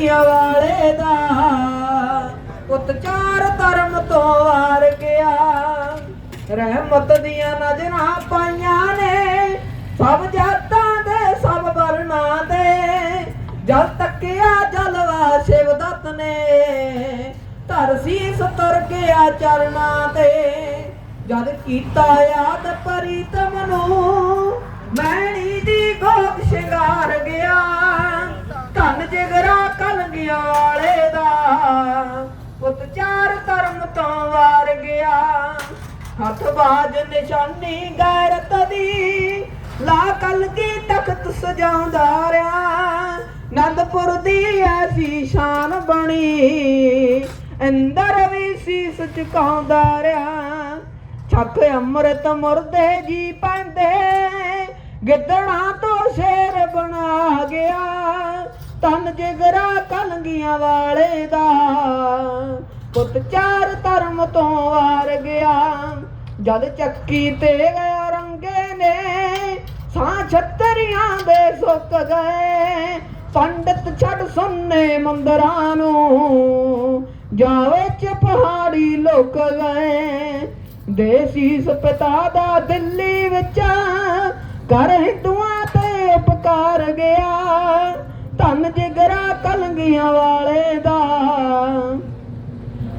ਕਲੰਗੀਆਂ ਵਾਲੇ ਦਾ। ਪੁੱਤ ਚਾਰ ਧਰਮ ਤੋਂ ਵਾਰ ਗਿਆ। ਰਹਿਮਤ ਦੀਆਂ ਨਜ਼ਰਾਂ ਪਾਈਆਂ ਨੇ। ਸਭ ਜਾਤਾਂ ਦੇ, ਸਭ ਵਰਨਾਂ ਦੇ। ਜਲ ਤੱਕਿਆ ਜਲਵਾ ਸ਼ਿਵਦਤ ਨੇ। ਧਰ ਸੀਸ ਤੁਰ ਗਿਆ ਚਰਨਾਂ ਤੇ। ਜਦ ਕੀਤਾ ਯਾਦ ਪ੍ਰੀਤਮ ਨੂੰ, ਮੈਣੀ ਦੀ ਗੋਦ ਸ਼ਿੰਗਾਰ ਗਿਆ। ਧਨ ਜਿਗਰਾ ਕਲੰਗੀਆਂ ਦਾ। ਪੁੱਤ ਚਾਰ ਧਰਮ ਤੋਂ ਵਾਰ ਗਿਆ ਹੱਥ ਬਾਜ ਨਿਸ਼ਾਨੀ ਗੈਰਤ ਦੀ। ਲਾ ਕਲਗੀ ਤਖਤ ਸਜਾਉਂਦਾ ਰਿਆ। ਨੰਦਪੁਰ ਦੀ ਐਸੀ ਸ਼ਾਨ ਬਣੀ। ਅੰਦਰ ਵੀ ਸੀਸ ਝੁਕਾਉਂਦਾ ਰਿਆ। ਛੱਕ ਅੰਮ੍ਰਿਤ ਮੁਰਦੇ ਜੀ ਪੈਂਦੇ। ਗਿੱਦੜਾਂ ਤੋਂ ਤਨ ਜਿਗਰਾ ਕਲੰਗੀਆਂ ਵਾਲੇ ਦਾ। ਪੁੱਤ ਚਾਰ ਧਰਮ ਤੋਂ ਵਾਰ ਗਿਆ। ਜਦ ਚੱਕੀ ਤੇ ਗਿਆ ਰੰਗੇ ਨੇ ਸਾਂ ਛੱਤਰੀਆਂ ਦੇ ਸੁੱਕ ਗਏ। ਪੰਡਤ ਛੱਡ ਸੁੰਨੇ ਮੰਦਰਾਂ ਨੂੰ, ਜਾਵੇ ਚ ਪਹਾੜੀ ਲੋਕ ਗਏ। ਦੇਸੀ ਪਿਤਾ ਦਾ ਦਿੱਲੀ ਵਿੱਚ ਕਰ ਹਿੰਦੂਆਂ ਤੇ ਉਪਕਾਰ ਗਿਆ। ਧੰਨ ਜਿਗਰਾ ਕਲੰਗੀਆਂ ਵਾਲੇ ਦਾ।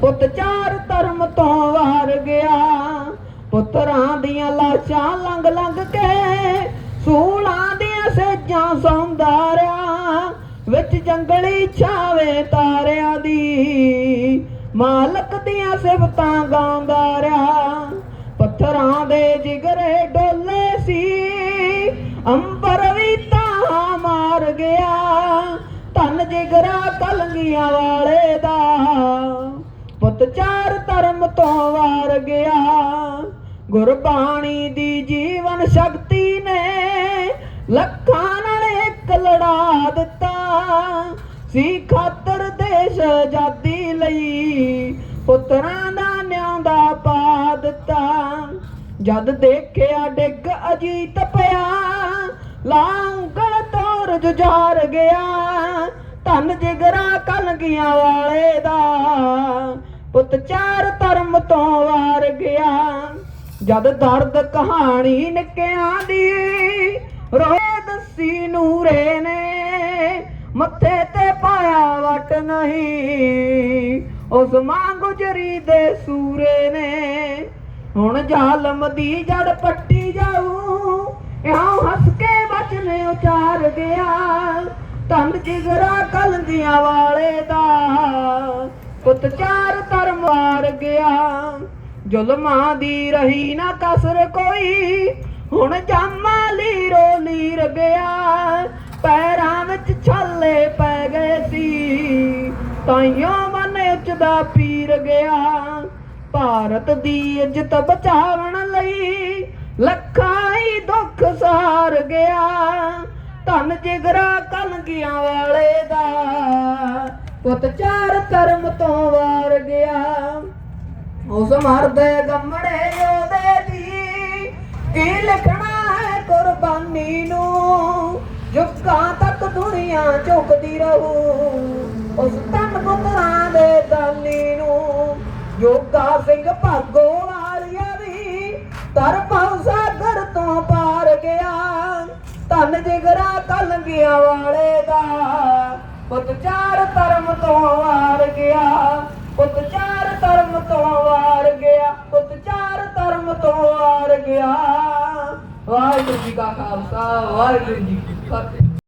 ਪੁੱਤ ਚਾਰ ਧਰਮ ਤੋਂ ਵਾਰ ਗਿਆ। ਪੁੱਤਰਾਂ ਦੀਆਂ ਲਾਸ਼ਾਂ ਲੰਘ ਲੰਘ ਕੇ ਸੂਲਾਂ ਦੀਆਂ ਸੇਜਾਂ ਸੌਂਦਾਰਿਆ, ਵਿੱਚ ਜੰਗਲੀ ਛਾਵੇਂ ਤਾਰਿਆਂ ਦੀ। ਮਾਲਕ ਦੀਆਂ ਸਿਫਤਾਂ ਗਾਉਂਦਾ ਰਿਹਾ ਪੱਥਰਾਂ ਦੇ ਜਿਗਰੇ ਡੋਲੇ ਸੀ। ਅੰਬਰ ਕਲੰਗੀਆਂ ਵਾਲੇ ਦਾ ਪੁੱਤ ਚਾਰ ਧਰਮ ਤੋਂ ਵਾਰ ਗਿਆ। ਗੁਰਬਾਣੀ ਦੀ ਜੀਵਨ ਸ਼ਕਤੀ ਨੇ ਲੱਖਾਂ ਨਾਲ ਇੱਕ ਲੜਾ ਦਿੱਤਾ। ਸੀ ਖਾਤਰ ਦੇਸ਼ ਆਜ਼ਾਦੀ ਲਈ ਪੁੱਤਰਾਂ ਦਾ ਨਿਆਂਦਾ ਪਾ ਦਿੱਤਾ। ਜਦ ਦੇਖਿਆ ਡਿੱਗ ਅਜੀਤ ਪਿਆ ਲਾਂਗਲ ਤੋਰ ਜੁਝਾਰ ਗਿਆ। ਧਨ ਜਿਗਰਾ ਕਲਗੀਆਂ ਵਾਲੇ ਦਾ। ਪੁੱਤ ਚਾਰ ਧਰਮ ਤੋਂ ਵਾਰ ਗਿਆ। ਜਦ ਦਰਦ ਕਹਾਣੀ ਨਿੱਕਿਆਂ ਦੀ ਰੋਏ ਦੱਸੀ ਨੂਰੇ ਨੇ, ਮੱਥੇ ਤੇ ਪਾਇਆ ਵਟ ਨਹੀਂ। ਉਸ ਮਾਂ ਗੁਜਰੀ ਦੇ ਸੂਰੇ ਨੇ। ਹੁਣ ਜ਼ਾਲਮ ਦੀ ਜੜ ਪੱਟੀ ਜਾਊ, ਇਉਂ ਹੱਸ ਕੇ ਬਚਨ ਉਚਾਰ ਗਿਆ। ਤੰਦ ਜਿਗਰਾ ਕਲੰਦੀਆਂ ਵਾਲੇ ਦਾ। ਪੁੱਤ ਚਾਰ ਧਰਮ ਵਾਰ ਗਿਆ। ਜ਼ੁਲਮਾਂ ਦੀ ਰਹੀ ਨਾ ਕਸਰ ਕੋਈ। ਹੁਣ ਜਾਮਾ ਲੀਰੋ ਲੀਰ ਗਿਆ। ਪੈਰਾਂ ਵਿੱਚ ਛਾਲੇ ਪੈ ਗਏ ਸੀ। ਤਾਈਓ ਮਨ ਉੱਚਦਾ ਪੀਰ ਗਿਆ। ਭਾਰਤ ਦੀ ਇੱਜ਼ਤ ਬਚਾਉਣ ਲਈ ਲੱਖਾਂ ਹੀ ਦੁੱਖ ਸਾਰ ਗਿਆ। ਧਨ ਜਿਗਰਾ ਕਲਗੀਆਂ ਵਾਲੇ ਦਾ। ਪੁੱਤ ਚਾਰ ਧਰਮ ਤੋਂ ਵਾਰ ਗਿਆ। ਉਸ ਮਰਦੇ ਗੰਮੜੇ ਉਹਦੇ ਦੀ। ਕੀ ਲਿਖਣਾ ਹੈ ਕੁਰਬਾਨੀ ਨੂੰ? ਜੁਗਾਂ ਤੱਕ ਦੁਨੀਆ ਝੁਕਦੀ ਰਹੂ। ਉਸ ਤਨ ਪੁੱਤਰਾਂ ਦੇ ਦਾਨੀ ਨੂੰ। ਜੋਗਾ ਸਿੰਘ ਭਾਗੋ ਵਾਲਿਆ ਵੀ ਤਰ ਧਨ ਜਿਗਰਾ ਕਲੰਗੀਆਂ ਵਾਲੇ ਦਾ। ਪੁੱਤ ਚਾਰ ਧਰਮ ਤੋਂ ਵਾਰ ਗਿਆ। ਪੁੱਤ ਚਾਰ ਧਰਮ ਤੋਂ ਵਾਰ ਗਿਆ। ਪੁੱਤ ਚਾਰ ਧਰਮ ਤੋਂ ਵਾਰ ਗਿਆ। ਵਾਹਿਗੁਰੂ ਜੀ ਕਾ ਖਾਲਸਾ, ਵਾਹਿਗੁਰੂ ਜੀ ਕੀ ਫਤਿਹ।